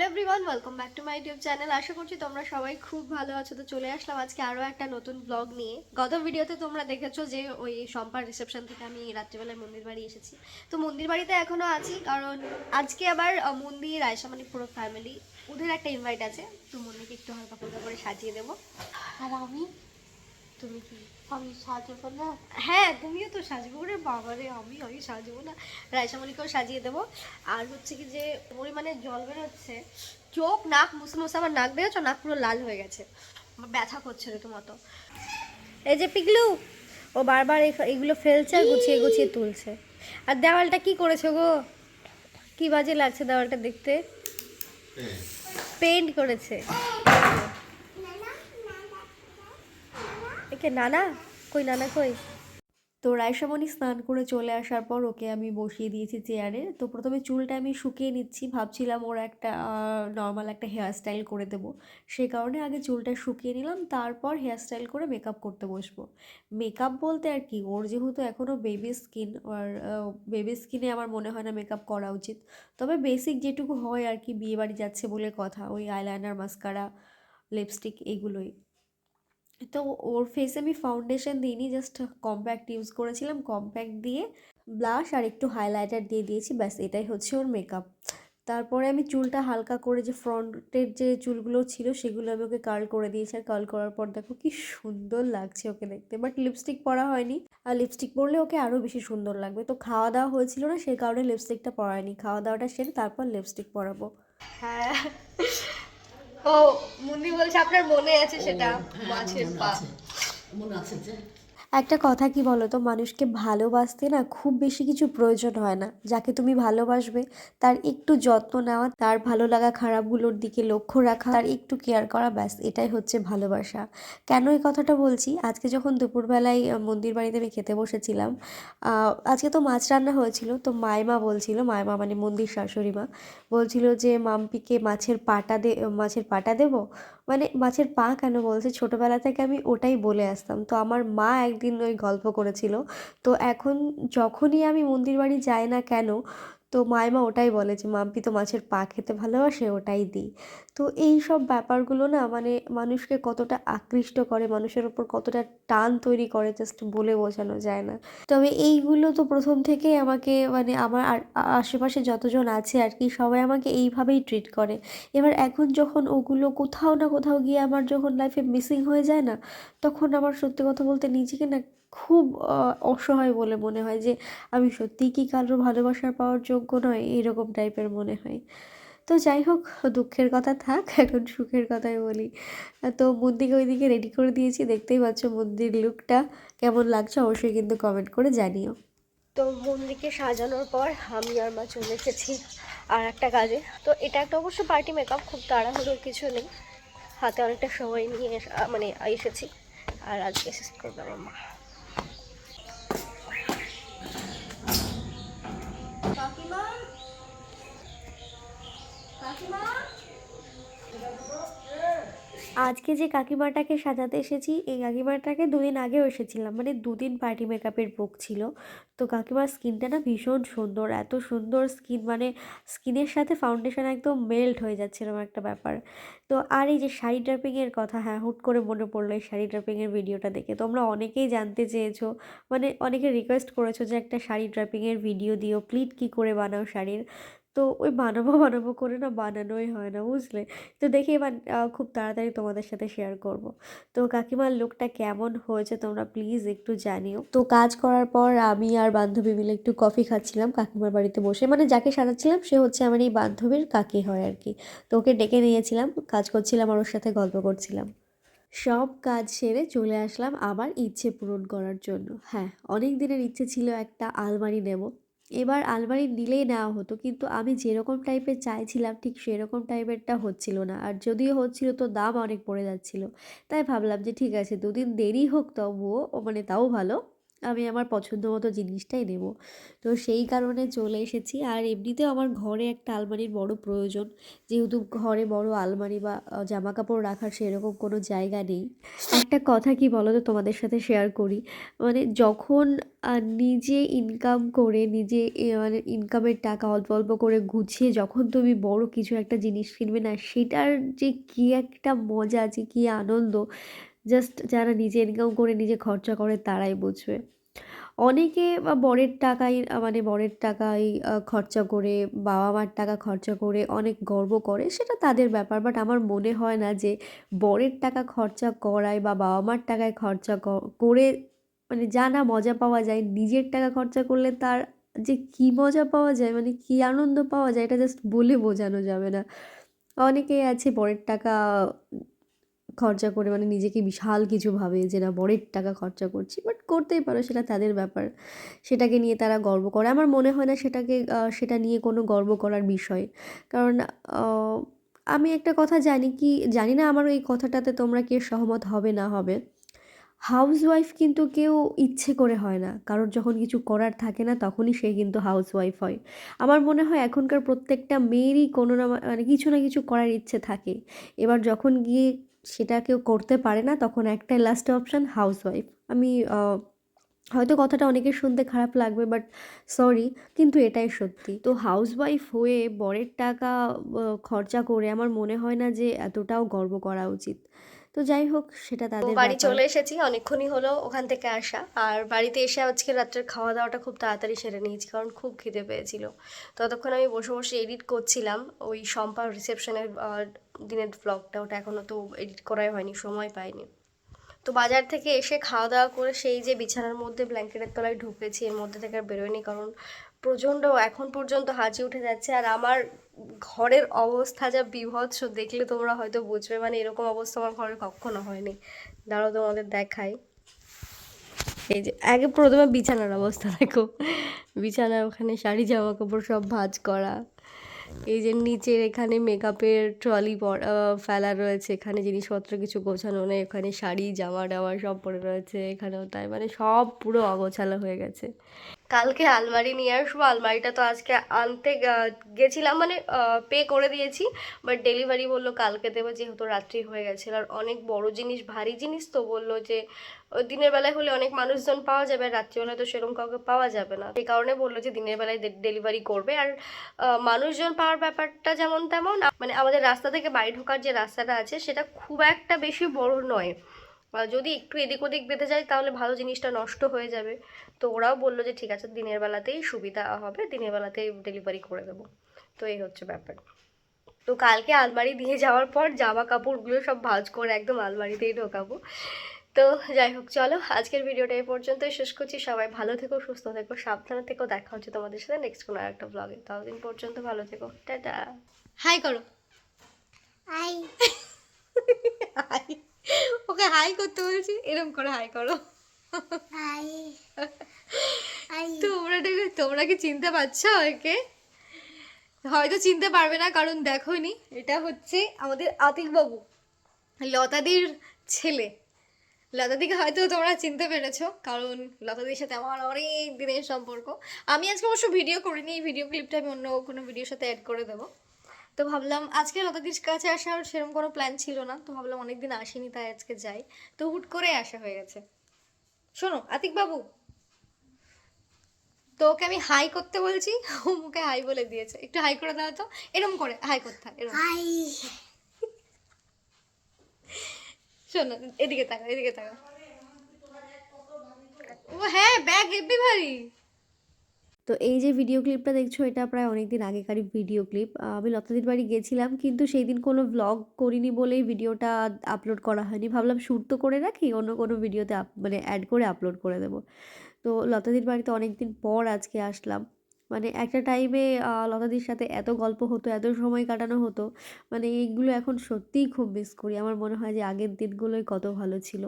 Hello everyone welcome back to my YouTube channel আশা করছি তোমরা সবাই খুব ভালো আছো। তো চলে আসলাম আজকে আরও একটা নতুন ব্লগ নিয়ে। গত ভিডিওতে তোমরা দেখেছ যে ওই সম্পার রিসেপশন থেকে আমি রাত্রিবেলায় মন্দির বাড়ি এসেছি। তো মন্দির বাড়িতে এখনও আছি, কারণ আজকে আবার মন্দির আয়সা মানে পুরো ফ্যামিলি ওদের একটা ইনভাইট আছে। তো মন্দিরকে একটু হালকা ফুলকা করে সাজিয়ে দেবো। আর আমি? তুমি কি আমি সাজবো না? হ্যাঁ তুমিও তো সাজবো। রে বাবারে আমি আমি সাজবো না। রায়সামণিকেও সাজিয়ে দেবো। আর হচ্ছে কি যে পরিমাণে জল বেরোচ্ছে চোখ নাক মুছে মুছে আমার নাক বেরোচ্ছে নাক পুরো লাল হয়ে গেছে। আমার ব্যথা করছে রে রীতিমতো এই যে পিগলু ও বারবার এই- এগুলো ফেলছে আর গুছিয়ে গুছিয়ে তুলছে। আর দেওয়ালটা কি করেছ গো? কি বাজে লাগছে দেওয়ালটা দেখতে? পেন্ট করেছে। একে নানা? কই নানা কই? তো রায়সামণি স্নান করে চলে আসার পর ওকে আমি বসিয়ে দিয়েছি চেয়ারে তো প্রথমে চুলটা আমি শুকিয়ে নিচ্ছি, ভাবছিলাম ওর একটা নর্মাল একটা হেয়ার স্টাইল করে দেবো। সেই কারণে আগে চুলটা শুকিয়ে নিলাম, তারপর হেয়ার স্টাইল করে মেকআপ করতে বসবো। মেকআপ বলতে আর কি, ওর যেহেতু এখনও বেবি স্কিন আর বেবি স্কিনে আমার মনে হয় না মেকআপ করা উচিত। তবে বেসিক যেটুকু হয় আর কি বিয়ে বাড়ি যাচ্ছে বলে কথা, ওই আইলাইনার মাস্কারা লিপস্টিক এগুলোই। তো ওর ফেসে আমি ফাউন্ডেশন দিইনি জাস্ট কম্প্যাক্ট ইউজ করেছিলাম কম্প্যাক্ট দিয়ে ব্লাশ আর একটু হাইলাইটার দিয়ে দিয়েছি, ব্যাস এটাই হচ্ছে ওর মেকআপ তারপরে আমি চুলটা হালকা করে যে ফ্রন্টের যে চুলগুলো ছিল সেগুলো আমি ওকে কার্ল করে দিয়েছি, আর কার্ল করার পর দেখো কি সুন্দর লাগছে ওকে দেখতে বাট লিপস্টিক পরা হয়নি। আর লিপস্টিক পরলে ওকে আরও বেশি সুন্দর লাগবে, তো খাওয়া দাওয়া হয়েছিল না সেই কারণে লিপস্টিকটা পরায়নি। খাওয়া দাওয়াটা সেরে তারপর লিপস্টিক পরাবো। হ্যাঁ। ও মুন্দি বলছে আপনার মনে আছে সেটা মাছের পা। মনে আছে যে একটা কথা কি বলো তো মানুষকে ভালোবাসতে না খুব বেশি কিছু প্রয়োজন হয় না। যাকে তুমি ভালোবাসবে, তার একটু যত্ন নেওয়া, তার ভালো লাগা খারাপগুলোর দিকে লক্ষ্য রাখা, তার একটু কেয়ার করা, ব্যাস, এটাই হচ্ছে ভালোবাসা। কেন এই কথাটা বলছি? আজকে যখন দুপুরবেলায় মন্দির বাড়িতে আমি খেতে বসেছিলাম আজকে তো মাছ রান্না হয়েছিল, তো মায়মা বলছিল মায়মা মানে মন্দির শাশুড়ি মা, বলছিল যে, মাম্পিকে মাছের পাটা দে, মাছের পাটা দেবো? মানে মাছের পা কেন বলছে? ছোটোবেলা থেকে আমি ওটাই বলে আসতাম। তো আমার মা একদিন ওই গল্প করেছিল। তো এখন যখনই আমি মন্দির বাড়ি যাই না কেন তো মায়মা ওটাই বলে যে, মাম্পি তো মাছের পা খেতে ভালোবাসে, ওটাই দিই। তো এই সব ব্যাপারগুলো না মানে মানুষকে কতটা আকৃষ্ট করে, মানুষের ওপর কতটা টান তৈরি করে জাস্ট বলে বোঝানো যায় না। তবে এইগুলো তো প্রথম থেকেই আমাকে মানে আমার আশেপাশে যতজন আছে আর কি, সবাই আমাকে এইভাবেই ট্রিট করে। এবার এখন যখন ওগুলো কোথাও না কোথাও গিয়ে আমার যখন লাইফে মিসিং হয়ে যায় না, তখন আমার সত্যি কথা বলতে নিজেকে না খুব অসহায় বলে মনে হয় যে আমি সত্যিই কি কারোর ভালোবাসার পাওয়ার যোগ্য নয়? এরকম টাইপের মনে হয়। তো যাই হোক, দুঃখের কথা থাক, এখন সুখের কথাই বলি। তো মন্দিরকে ওইদিকে রেডি করে দিয়েছি, দেখতেই পাচ্ছ মন্দির লুকটা কেমন লাগছে? অবশ্যই কিন্তু কমেন্ট করে জানিও। তো মন্দিরকে সাজানোর পর আমি আর মা চলে এসেছি আর একটা কাজে। তো এটা একটা অবশ্য পার্টি মেকআপ খুব তাড়াহুড়োর কিছু নেই। হাতে অনেকটা সময় নিয়ে মানে এসেছি। আর আজকে শেষ করবে আমার মা। আজকে যে কাকিমাটাকে সাজাতে এসেছি, এই কাকিমাটাকে দুদিন আগেও এসেছিলাম। মানে দুদিন পার্টি মেকআপের বুক ছিল। তো কাকিমার স্কিনটা না ভীষণ সুন্দর, এত সুন্দর স্কিন মানে স্কিনের সাথে ফাউন্ডেশন একদম মেল্ট হয়ে যাচ্ছে এরকম একটা ব্যাপার। তো আর এই যে শাড়ি ড্রাপিংয়ের কথা হ্যাঁ হুট করে মনে পড়ল এই শাড়ি ড্রাপিংয়ের ভিডিওটা দেখে। তোমরা অনেকেই জানতে চেয়েছো মানে অনেকে রিকোয়েস্ট করেছ যে একটা শাড়ি ড্রাপিংয়ের ভিডিও দিও প্লিট কী করে বানাও শাড়ির? তো ওই বানাবো বানাবো করে না বানানোই হয় না, বুঝলে? তো দেখি এবার খুব তাড়াতাড়ি তোমাদের সাথে শেয়ার করব। তো কাকিমার লোকটা কেমন হয়েছে তোমরা প্লিজ একটু জানিও। তো কাজ করার পর আমি আর বান্ধবী মিলে একটু কফি খাচ্ছিলাম কাকিমার বাড়িতে বসে। মানে যাকে সাজাচ্ছিলাম সে হচ্ছে আমার এই বান্ধবীর কাকি হয় আর কি। তো ওকে ডেকে নিয়েছিলাম, কাজ করছিলাম আর ওর সাথে গল্প করছিলাম। সব কাজ সেরে চলে আসলাম আমার ইচ্ছে পূরণ করার জন্য। হ্যাঁ অনেক দিনের ইচ্ছে ছিল একটা আলমারি নেব। এবার আলমারি নিলেই নেওয়া হতো। কিন্তু আমি যেরকম টাইপের চাইছিলাম, ঠিক সেরকম টাইপেরটা হচ্ছিল না। আর যদিও হচ্ছিল, তো দাম অনেক পড়ে যাচ্ছিল। তাই ভাবলাম যে ঠিক আছে, দুদিন দেরি হোক তবুও, ও মানে তাও ভালো, আমি আমার পছন্দ মতো জিনিসটাই নেব। তো সেই কারণে চলে এসেছি। আর এমনিতেও আমার ঘরে একটা আলমারির বড় প্রয়োজন। যেহেতু ঘরে বড় আলমারি বা জামা কাপড় রাখার সেরকম কোনো জায়গা নেই। একটা কথা কি বলো তো তোমাদের সাথে শেয়ার করি? মানে যখন আর নিজে ইনকাম করে, নিজে মানে ইনকামের টাকা অল্প অল্প করে গুছিয়ে যখন তুমি বড় কিছু একটা জিনিস কিনবে না, সেটার যে কী একটা মজা, যে কী আনন্দ জাস্ট যারা নিজে ইনকাম করে, নিজে খরচা করে তারাই বুঝবে। অনেকে বরের টাকায় আ মানে বরের টাকায় আ, খরচা করে বাবা মার টাকা খরচা করে অনেক গর্ব করে, সেটা তাদের ব্যাপার। বাট আমার মনে হয় না যে বরের টাকা খরচা করায় বা বাবা মার টাকায় খরচা করে মানে যা না মজা পাওয়া যায়, নিজের টাকা খরচা করলে তার যে কী মজা পাওয়া যায় মানে কী আনন্দ পাওয়া যায়, এটা জাস্ট বলে বোঝানো যাবে না। অনেকেই আছে বরের টাকা খরচা করে মানে নিজেকে বিশাল কিছু ভাবে যে, না, বরের টাকা খরচা করছি। বাট করতেই পারো, সেটা তাদের ব্যাপার। সেটাকে নিয়ে তারা গর্ব করে। আমার মনে হয় না সেটাকে সেটা নিয়ে কোনো গর্ব করার বিষয়। কারণ আমি একটা কথা জানি কি, জানি না আমার এই কথাটাতে তোমরা কে সহমত হবে না হবে। হাউস ওয়াইফ কিন্তু কেউ ইচ্ছে করে হয় না। কারোর যখন কিছু করার থাকে না, তখনই সে কিন্তু হাউস ওয়াইফ হয়। আমার মনে হয় এখনকার প্রত্যেকটা মেয়েরই কোনো না মানে কিছু না কিছু করার ইচ্ছে থাকে। এবার যখন গিয়ে সেটা কেউ করতে পারে না, তখন একটাই লাস্ট অপশান হাউস ওয়াইফ আমি হয়তো কথাটা অনেকের শুনতে খারাপ লাগবে বাট সরি কিন্তু এটাই সত্যি। তো হাউস ওয়াইফ হয়ে বরের টাকা খরচা করে আমার মনে হয় না যে এতটাও গর্ব করা উচিত। তো যাই হোক সেটা তাদের বাড়ি চলে এসেছি অনেকক্ষণই হলো ওখান থেকে আসা। আর বাড়িতে এসে আজকে রাত্রের খাওয়া দাওয়াটা খুব তাড়াতাড়ি সেরে নিয়েছি কারণ খুব খিদে পেয়েছিল। ততক্ষণ আমি বসে বসে এডিট করছিলাম ওই শম্পার রিসেপশনের দিনের ব্লগটা ওটা এখনও তো এডিট করাই হয়নি সময় পাইনি। তো বাজার থেকে এসে খাওয়া দাওয়া করে সেই যে বিছানার মধ্যে ব্ল্যাঙ্কেটের তলায় ঢুকেছি এর মধ্যে থেকে আর বেরোয়নি কারণ প্রচণ্ড এখন পর্যন্ত হাঁচি উঠে যাচ্ছে। আর আমার ঘরের অবস্থা যা বিভৎস, দেখলে তোমরা হয়তো বুঝবে। মানে এরকম অবস্থা আমার ঘরে কখনো হয়নি। দাঁড়াও তোমাদের দেখাই। এই যে, আগে প্রথমে বিছানার অবস্থা, দেখো। বিছানার ওখানে শাড়ি জামা কাপড় সব ভাঁজ করা। এই যে নিচের এখানে মেকআপের ট্রলি ফেলা রয়েছে। এখানে জিনিসপত্র কিছু গোছানো নেই। এখানে শাড়ি জামা টামা সব পড়ে রয়েছে এখানেও তাই। মানে সব পুরো অগোছালো হয়ে গেছে। কালকে আলমারি নিয়ে আসব। আলমারিটা তো আজকে আনতে গেছিলাম মানে পে করে দিয়েছি বাট ডেলিভারি বলল কালকে দেবো যেহেতু রাত্রি হয়ে গেছে আর অনেক বড় জিনিস, ভারী জিনিস তো বলল যে দিনের বেলায় হলে অনেক মানুষজন পাওয়া যাবে, আর রাত্রিবেলায় তো সেরকম কাউকে পাওয়া যাবে না। সেই কারণে বলল যে দিনের বেলায় ডেলিভারি করবে। আর মানুষজন পাওয়ার ব্যাপারটা যেমন তেমন মানে আমাদের রাস্তা থেকে বাড়ি ঢোকার যে রাস্তাটা আছে, সেটা খুব একটা বেশি বড় নয়। আর যদি একটু এদিক ওদিক বেঁধে যায় তাহলে ভালো জিনিসটা নষ্ট হয়ে যাবে। তো ওরাও বলল যে ঠিক আছে দিনের বেলাতেই সুবিধা হবে দিনের বেলাতেই ডেলিভারি করে দেবো। তো এই হচ্ছে ব্যাপার। তো কালকে আলমারি দিয়ে যাওয়ার পর জামা কাপড়গুলো সব ভাঁজ করে একদম আলমারিতেই ঢোকাবো। তো যাই হোক চলো আজকের ভিডিওটা এই পর্যন্তই শেষ করছি। সবাই ভালো থেকো সুস্থ থেকো সাবধানে থেকো। দেখা হচ্ছে তোমাদের সাথে নেক্সট কোনো একটা ব্লগে ততদিন পর্যন্ত ভালো থেকো। টাটা। হাই করো আই হাই ওকে হাই করতে বলছি এরকম করে হাই করো। তোমরা দেখে- তোমরা কি চিনতে পারছ একে? হয়তো চিনতে পারবে না কারণ দেখোনি এটা হচ্ছে আমাদের আতিক বাবু লতাদির ছেলে। লতাদিকে হয়তো তোমরা চিনতে পেরেছ কারণ লতাদির সাথে আমার অনেক দিনের সম্পর্ক। আমি আজকে অবশ্য ভিডিও করিনি এই ভিডিও ক্লিপটা আমি অন্য কোনো ভিডিওর সাথে অ্যাড করে দেবো। তো ভাবলাম আজকে লতাদির কাছে আসার সেরকম কোনো প্ল্যান ছিল না তো ভাবলাম অনেকদিন আসিনি তাই আজকে যাই। তো হুট করে আসা হয়ে গেছে। শোনো আতিক বাবু তো ওকে আমি হাই করতে বলছি ও মুখে হাই বলে দিয়েছে। একটু হাই করে দাও তো এরম করে হাই করতে হয় এরম। আই শোনো এদিকে তাকাও এদিকে তাকাও। ও হ্যাঁ ব্যাগ হেভি ভারী। তো এই যে ভিডিও ক্লিপটা দেখছ, এটা প্রায় অনেক দিন আগেকারই ভিডিও ক্লিপ আমি লতাদির বাড়ি গেছিলাম, কিন্তু সেই দিন কোনো ব্লগ করিনি বলেই ভিডিওটা আপলোড করা হয়নি। ভাবলাম শ্যুট তো করে রাখি, অন্য কোনো ভিডিওতে মানে অ্যাড করে আপলোড করে দেবো। তো লতাদির বাড়িতে অনেক দিন পর আজকে আসলাম। মানে একটা টাইমে লতাদির সাথে এত গল্প হতো, এত সময় কাটানো হতো। মানে এইগুলো এখন সত্যিই খুব মিস করি। আমার মনে হয় যে আগের দিনগুলোই কত ভালো ছিল।